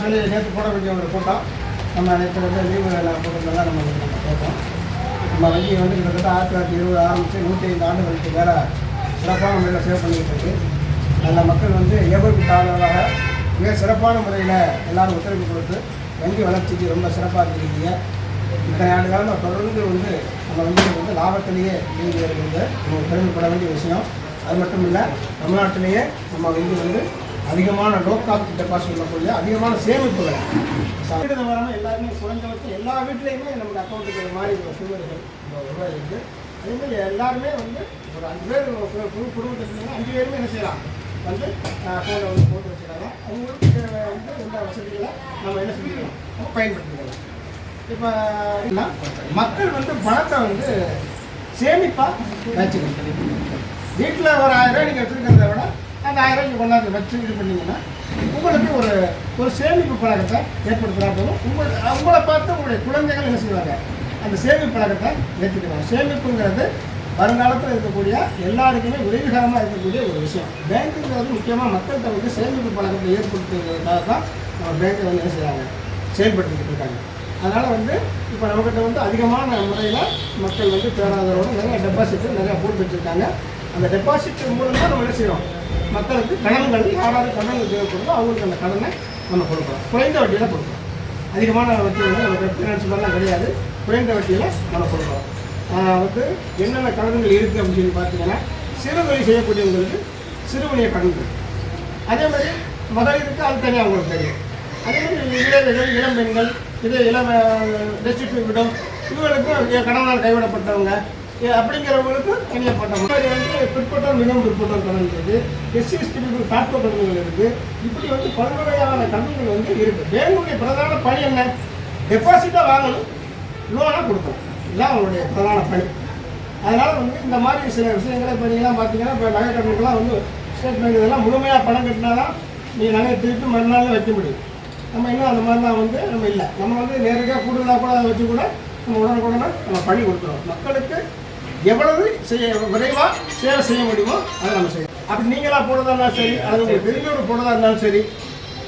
Actually நேற்று போட வேண்டிய ஒரு கூட்டம். நம்ம நேற்று வந்து லீவு வேலை நம்ம தான் நம்ம போட்டோம். நம்ம வங்கி வந்து கிட்டத்தட்ட ஆயிரத்தி தொள்ளாயிரத்தி இருபது ஆரம்பித்து நூற்றி ஐந்து ஆண்டுகளுக்கு மேலே சிறப்பான முறையில் சேவ் பண்ணிக்கிட்டு இருக்கு. அதில் மக்கள் வந்து ஏவருக்கு ஆதரவாக மிக சிறப்பான முறையில் எல்லாரும் ஒத்துழைப்பு கொடுத்து வங்கி வளர்ச்சிக்கு ரொம்ப சிறப்பாக இருக்கிறீங்க. இத்தனை ஆண்டு காலமாக தொடர்ந்து வந்து நம்ம வங்கி வந்து லாபத்திலேயே இயங்கி இருக்கிறது. நம்ம பெருமைப்பட வேண்டிய விஷயம். அது மட்டும் இல்லை தமிழ்நாட்டிலேயே நம்ம வங்கி வந்து அதிகமான லோ காஸ்ட் டெபாசிட் சொல்லக்கூடிய அதிகமான சேமிப்புகளை. வீடு வராமல் எல்லாருமே குறைஞ்சபட்சம் எல்லா வீட்லேயுமே நமக்கு அக்கௌண்ட்டுக்கு இந்த மாதிரி ஒரு சூழ்நிலைகள் இப்போ உருவாகிருக்கு அதே மாதிரி எல்லாருமே வந்து ஒரு அஞ்சு பேர் ஒரு குடு- குடும்பத்தை அஞ்சு பேருமே என்ன செய்யலாம் வந்து அக்கௌண்ட்டை வந்து போட்டு வச்சுக்கிறாங்க. அவங்களுக்கு வந்து எல்லா வசதிகளை நம்ம என்ன செஞ்சுக்கலாம் நம்ம பயன்படுத்திக்கலாம். இப்போ மக்கள் வந்து பணத்தை வந்து சேமிப்பாக வச்சுக்கணும். வீட்டில் ஒரு ஆயிரம் ரூபாய் நீங்கள் வச்சுருக்கிறத விட அந்த ஆயிரம் ரூபாய் கொண்டாந்து வச்சு இது பண்ணீங்கன்னா உங்களுக்கு ஒரு ஒரு சேமிப்பு பழக்கத்தை ஏற்படுத்தினா போதும். உங்கள் உங்களை பார்த்து உங்களுடைய குழந்தைகள் என்ன செய்வாங்க? அந்த சேமிப்பு பழக்கத்தை ஏற்றுக்கிறாங்க சேமிப்புங்கிறது வருங்காலத்தில் இருக்கக்கூடிய எல்லாருக்குமே உதவிகரமாக இருக்கக்கூடிய ஒரு விஷயம். பேங்க்குங்கிறது முக்கியமாக மக்கள்கிட்ட வந்து சேமிப்பு பழக்கத்தை ஏற்படுத்துவதற்காக தான் நம்ம பேங்க்கை வந்து என்ன செய்கிறாங்க செயல்படுத்திக்கிட்டு இருக்காங்க. அதனால் வந்து இப்போ நம்மக்கிட்ட வந்து அதிகமான முறையில் மக்கள் வந்து பேராதரோடு நிறைய டெபாசிட்டு நிறையா போட்டு வச்சுருக்காங்க. அந்த டெபாசிட் மூலமாக நம்ம என்ன செய்கிறோம் மக்களுக்கு கடன்கள் யாராவது கடன்கள் தேவைப்படுதோ அவங்களுக்கு அந்த கடனை நம்ம கொடுக்கலாம் குறைந்த வட்டியில் கொடுக்கலாம் அதிகமான வட்டி வந்து நம்ம ஃபினான்ஸ் மாதிரிலாம் கிடையாது. குறைந்த வட்டியில் நம்ம கொடுக்கலாம் வந்து என்னென்ன கடன்கள் இருக்குது அப்படின்னு சொல்லி பார்த்தீங்கன்னா சிறு தொழில் செய்யக்கூடியவங்களுக்கு சிறுவணிய கடன் இருக்கு அதே மாதிரி மகளிருக்கு அது தனியாக அவங்களுக்கு தெரியும். அதே மாதிரி இளைஞர்கள் இளம் பெண்கள் இதே இளம் டெஸ்டிடியூட் விடம் இவங்களுக்கு கடனால் கைவிடப்பட்டவங்க அப்படிங்கிறவங்களுக்கு தனியாப்பட்ட மாதிரி வந்து பிற்பட்டோர் மிகவும் பிற்பட்டோர் கடன் இருக்குது எஸ்சி எஸ்டி காப்போ கடன்கள் இருக்குது இப்படி வந்து பல்வகையான கடன்கள் வந்து இருக்குது பேங்குடைய பிரதான பணி என்ன? டெபாசிட்டாக வாங்கணும். லோனாக கொடுக்கணும். இதுதான் அவங்களுடைய பிரதான பணி. அதனால் வந்து இந்த மாதிரி சில விஷயங்களை இப்போ நீங்களாம் பார்த்தீங்கன்னா இப்போ நகை கடன்கள்லாம் வந்து ஸ்டேட் பேங்க் இதெல்லாம் முழுமையாக பணம் கட்டினா தான் நீங்கள் நகையை திருப்பி மறுநாள் வைக்க முடியும். நம்ம இன்னும் அந்த மாதிரிலாம் வந்து நம்ம இல்லை. நம்ம வந்து நேரடியாக கூடுதலாக கூட அதை வச்சு கூட நம்ம உடனுக்குடனே நம்ம பண்ணி கொடுத்துருவோம் மக்களுக்கு எவ்வளவு செய்ய விரைவாக சேவை செய்ய முடியுமோ அதை நம்ம செய்யணும் அப்படி நீங்களாக போடுறதா இருந்தாலும் சரி அது உங்களுக்கு தெரிஞ்சவர் போடுறதா இருந்தாலும் சரி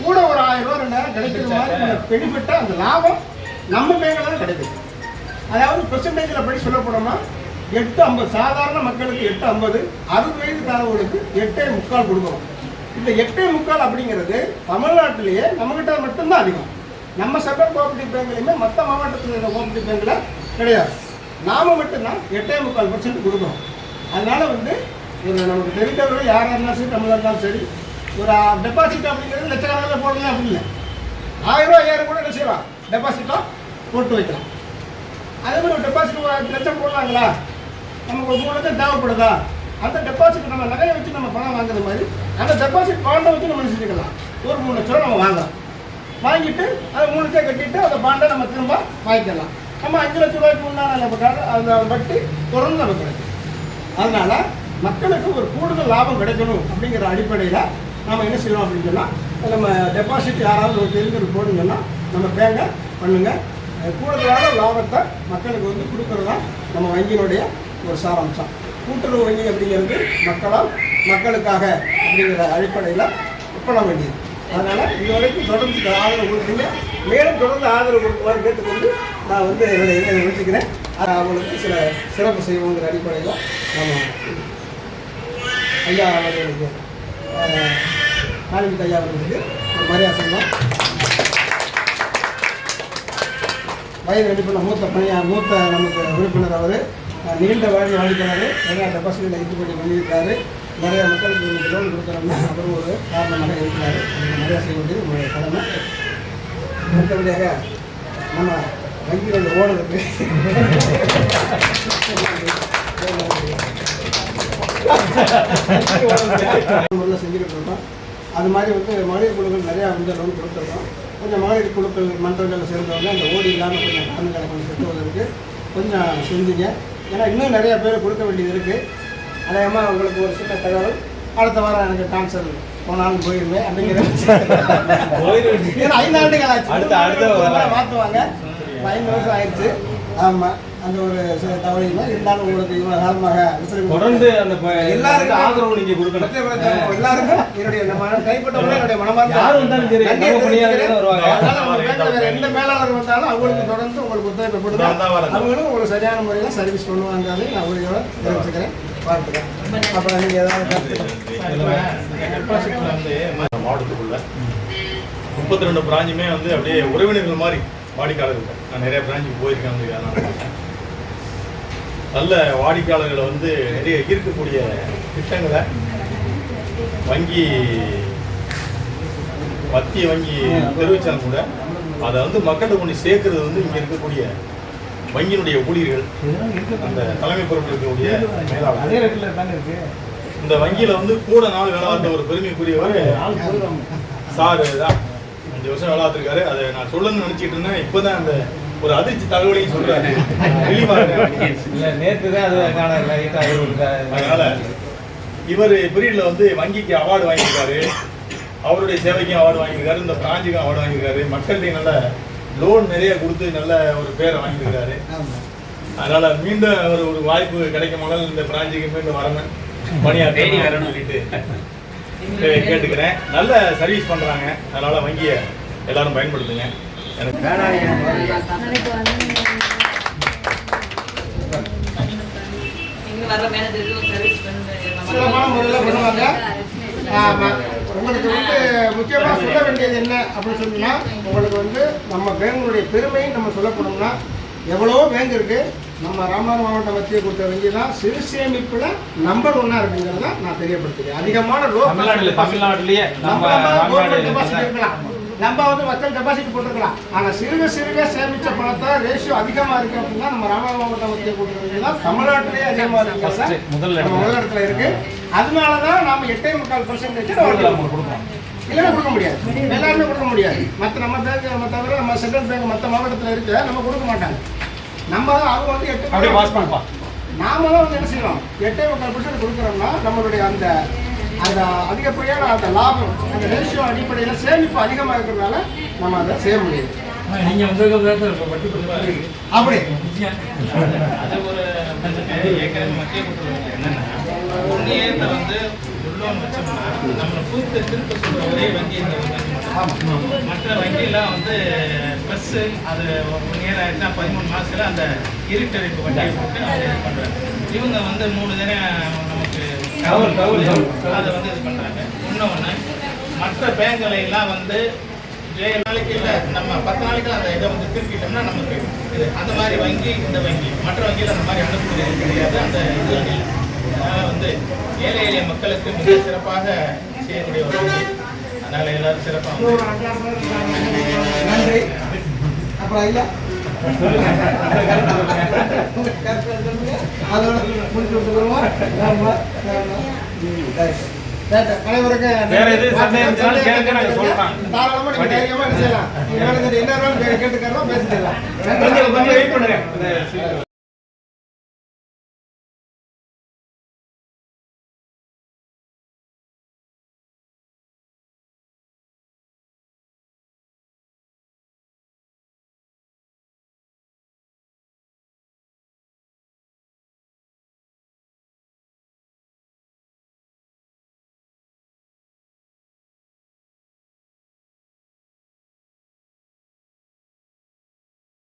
கூட ஒரு ஆயிரம் ரூபா ரெண்டாயிரம் கிடைக்கிற மாதிரி பெனிஃபிட்டாக அந்த லாபம் நம்ம பேங்கில் தான் கிடைக்குது. அதாவது பெர்சன்டேஜில் படி சொல்ல போனோம்னா எட்டு ஐம்பது சாதாரண மக்களுக்கு எட்டு ஐம்பது அறுபது வயதுக்காரவங்களுக்கு எட்டே முக்கால் கொடுக்குறோம் இந்த எட்டே முக்கால் அப்படிங்கிறது தமிழ்நாட்டிலேயே நம்மகிட்ட மட்டும்தான் அதிகம். நம்ம சென்ட்ரல் கோஆபரேட்டிவ் பேங்க்லையுமே மற்ற மாவட்டத்தில் இருக்கிற கோஆபரேட்டிவ் பேங்க்கில் கிடையாது. நாம மட்டும்தான் எட்டே முக்கால் பர்சன்ட் கொடுக்குறோம் அதனால் வந்து ஒரு நமக்கு தெரிந்தவர்கள் யாராக இருந்தாலும் சரி தமிழாக இருந்தாலும் சரி ஒரு டெபாசிட் அப்படிங்கிறது லட்சக்கணக்கில் போடணும் அப்படி இல்லை. ஆயிரம் ரூபா ஐயாயிரம் கூட என்ன செய்யலாம்? டெபாசிட்டாக போட்டு வைக்கலாம். அதே மாதிரி ஒரு டெபாசிட் ஒரு அஞ்சு லட்சம் போடலாங்களா? நமக்கு ஒரு மூணு லட்சம் தேவைப்படுதா? அந்த டெபாசிட் நம்ம நகையை வச்சு நம்ம பணம் வாங்குற மாதிரி அந்த டெபாசிட் பாண்டை வச்சு நம்ம செஞ்சுக்கலாம்? ஒரு மூணு லட்ச ரூபா நம்ம வாங்கலாம். வாங்கிட்டு அதை மூணு லட்சம் கட்டிட்டு அந்த பாண்டை நம்ம திரும்ப வாங்கிக்கலாம். நம்ம அஞ்சு லட்ச ரூபாய்க்கு முன்னாடி அந்த வட்டி தொடர்ந்து நமக்கு கிடைக்கும் அதனால மக்களுக்கு ஒரு கூடுதல் லாபம் கிடைக்கணும் அப்படிங்கிற அடிப்படையில் நம்ம என்ன செய்யணும் அப்படின்னு சொன்னால் நம்ம டெபாசிட் யாராவது ஒரு தெரிஞ்சு போடுங்கன்னா நம்ம பேங்க பண்ணுங்கள் கூடுதலான லாபத்தை மக்களுக்கு வந்து கொடுக்கறது தான் நம்ம வங்கியினுடைய ஒரு சாராம்சம். கூட்டுறவு வங்கி அப்படிங்கிறது மக்களால் மக்களுக்காக அப்படிங்கிற அடிப்படையில் ஒப்பட வேண்டியது. அதனால் இதுவரைக்கும் தொடர்ந்து ஆதரவு கொடுத்தீங்க மேலும் தொடர்ந்து ஆதரவு கொடுக்குமாறு கேட்டுக்கொண்டு நான் வந்து என்னுடைய இதை நினைச்சிக்கிறேன் அது அவங்களுக்கு சில சிறப்பு செய்வோங்கிற அடிப்படையில் நம்ம ஐயா அவர்களுக்கு காலிமித் ஐயா அவர்களுக்கு ஒரு மரியாதை செய்யலாம் வயது அடிப்படையில் மூத்த பணியா மூத்த நமக்கு உறுப்பினர் அவர். நீண்ட வழி வாடிக்கிறாரு நிறையா டெபாசிட்டில் இது பண்ணி பண்ணியிருக்காரு. நிறைய மக்களுக்கு இந்த லோன் கொடுக்குறோம்னா அவரும் ஒரு காரணமாக இருக்கிறார். நிறையா செய்வது உங்களுடைய கடமை. மற்றபடியாக நம்ம வங்கியோட ஓனருக்கு முறையில் செஞ்சுக்கிட்டு இருக்கோம் அது மாதிரி வந்து மகளிர் குழுக்கள் நிறையா வந்து லோன் கொடுத்துருக்கோம். கொஞ்சம் மகளிர் குழுக்கள் மன்றங்களில் சேர்ந்தவங்க அந்த ஓடி இல்லாமல் கொஞ்சம் கடன்களை கொஞ்சம் செலுத்துவதற்கு கொஞ்சம் செஞ்சுங்க. ஏன்னா இன்னும் நிறைய பேர் கொடுக்க வேண்டியது இருக்குது அதேமாக உங்களுக்கு ஒரு சின்ன தகவல். அடுத்த வாரம் எனக்கு ட்ரான்ஸ்ஃபர் போனாலும் போயிருவேன் அப்படிங்கிற ஐந்து ஆண்டுகள் ஆச்சு. அடுத்த- அடுத்த. மாற்றுவாங்க ஐந்து வருஷம் ஆயிடுச்சு. ஆமாம் அந்த ஒரு சில தவறையில் இருந்தாலும் உங்களுக்கு இவ்வளோ காலமாக தொடர்ந்து அந்த எல்லாருக்கும் ஆதரவு நீங்க கொடுக்கணும். எல்லாருக்கும் என்னுடைய நம்ம கைப்பட்டவங்க என்னுடைய மனமார்ந்த யார் வந்தாலும் சரி. வருவாங்க. வேற எந்த மேலாளர் வந்தாலும் அவங்களுக்கு தொடர்ந்து உங்களுக்கு ஒத்துழைப்பு கொடுத்தா நான் தான் வரேன். அவங்களும் உங்களுக்கு சரியான முறையில் சர்வீஸ் பண்ணுவாங்கிறதை நான் உறுதியோட தெரிவிச்சுக்கிறேன். அப்புறம் நீங்கள் ஏதாவது மாவட்டத்துக்குள்ள முப்பத்தி ரெண்டு பிராஞ்சுமே வந்து அப்படியே உறவினர்கள் மாதிரி வாடிக்கையாளர்கள். நான் நிறைய பிராஞ்சுக்கு போயிருக்கேன் வந்து நல்ல வாடிக்கையாளர்களை வந்து நிறைய ஈர்க்கக்கூடிய திட்டங்களை வங்கி மத்திய வங்கி தெரிவிச்சாலும் கூட அதை வந்து மக்கள்கிட்ட கொண்டு சேர்க்கறது வந்து இங்கே இருக்கக்கூடிய வங்கியினுடைய ஊழியர்கள் அந்த தலைமை பொறுப்பில் இருக்கக்கூடிய மேலாளர் அதே ரேட்டில் தானே இருக்கு. இந்த வங்கியில வந்து கூட நாள் வேலை பார்த்த ஒரு பெருமைக்குரியவர் சார் தான் அஞ்சு வருஷம் வேலை பார்த்துருக்காரு அதை நான் சொல்லணும்னு நினைச்சிட்டு இருந்தேன். இப்போதான் அந்த ஒரு அதிர்ச்சி தகவலையும் சொல்றாரு. நேத்து தான் அதனால இவர் பீரியட்ல வந்து வங்கிக்கு அவார்டு வாங்கியிருக்காரு. அவருடைய சேவைக்கும் அவார்டு வாங்கியிருக்காரு. இந்த பிராஞ்சுக்கும் அவார்டு வாங்கியிருக்காரு. மக்கள்கிட்ட நல்ல லோன் நிறைய கொடுத்து நல்ல ஒரு பேரை வாங்கியிருக்காரு அதனால மீண்டும் ஒரு ஒரு வாய்ப்பு கிடைக்குமானால் இந்த பிராஞ்சுக்கு மீண்டும் வரணும். பணியாற்றி வரணும்னு சொல்லிட்டு கேட்டுக்கிறேன். நல்ல சர்வீஸ் பண்றாங்க. அதனால வங்கியை எல்லாரும் பயன்படுத்துங்க. எனக்கு வர மேனேஜருக்கு சர்வீஸ் பண்ணுவாங்க. ஆமாம் உங்களுக்கு வந்து முக்கியமாக சொல்ல வேண்டியது என்ன அப்படின்னு சொன்னீங்கன்னா உங்களுக்கு வந்து நம்ம பேங்குடைய பெருமை நம்ம சொல்லப்படணும்னா எவ்வளவோ பேங்க் இருக்கு நம்ம ராமநாதபுரம் மாவட்டம் வச்சியை கொடுத்த வங்கி தான் சிறு சேமிப்புல நம்பர் ஒன்னா இருக்குங்கிறத நான் தெரியப்படுத்துகிறேன் அதிகமான deposit. தமிழ்நாட்டிலேயே நம்ம நம்ம வந்து மக்கள் டெபாசிட் போட்டுருக்கலாம். ஆனா சிறுக சிறுக சேமிச்ச பணத்தை ரேஷியோ அதிகமா இருக்கு அப்படின்னா நம்ம ராமநாதபுரம் மாவட்டம் கொடுக்குறது தான் தமிழ்நாட்டிலேயே அதிகமா இருக்கு. First, முதல். முதல் இடத்துல இருக்கு. அதனாலதான் நாம எட்டே முக்கால் பர்சன்டேஜ் கொடுப்போம் இல்லைன்னா கொடுக்க முடியாது. எல்லாருமே கொடுக்க முடியாது. மற்ற நம்ம பேங்க் நம்ம தவிர நம்ம சென்ட்ரல் பேங்க் மற்ற மாவட்டத்தில் இருக்க நம்ம கொடுக்க மாட்டாங்க. நம்ம தான் அவங்க வந்து எட்டு நாம தான் வந்து என்ன செய்யணும்? எட்டே முக்கால் பர்சன்ட் கொடுக்குறோம்னா நம்மளுடைய அந்த அந்த அதிகப்படியான அந்த லாபம் அந்த ரேஷியோ அடிப்படையில் சேமிப்பு அதிகமாக இருக்கிறதுனால நம்ம அதை செய்ய முடியுது. நீங்க உங்களுக்கு வட்டி கொடுப்பாரு அப்படி. அது ஒரு ஏற்கனவே மத்திய கொடுத்துருவாங்க என்னன்னா ஒன் இயர்ல வந்து லோன் வச்சோம்னா நம்ம பூத்து திருப்ப சொல்ற ஒரே வங்கி இந்த. மற்ற வங்கியெல்லாம் வந்து ப்ளஸ் அது ஒன் இயர் ஆயிடுச்சுன்னா பதிமூணு மாசத்துல அந்த இருட்டறிப்பு வட்டியை போட்டு அவங்க இது பண்றாங்க. இவங்க வந்து மூணு தினம் நமக்கு தகவல், அதை வந்து இது பண்றாங்க. இன்னொன்று மற்ற பேங்குகளை எல்லாம் வந்து ஏழு நாளைக்கு இல்லை நம்ம பத்து நாளைக்கு அந்த இதை வந்து திருப்பிட்டோம்னா நமக்கு இது அந்த மாதிரி வங்கி இந்த வங்கி மற்ற வங்கியில் அந்த மாதிரி அனுப்புகிறது கிடையாது. அந்த இது இல்லை அதனால் வந்து ஏழை எளிய மக்களுக்கு மிக சிறப்பாக செய்யக்கூடிய ஒரு வங்கி அதனால் எல்லாரும் சிறப்பாக நன்றி. அப்புறம் அதோட முடிச்சு விட்டுருவோம் ஆமா, ஆமா. ம், right. Right. அனைவருக்கும் வேற எது சந்தேகம் இருந்தாலும் கேளுங்க, நாங்க சொல்றோம். தாராளமா நீங்க தைரியமா என்ன கேட்டுக்கலாம் பேசிக்கலாம்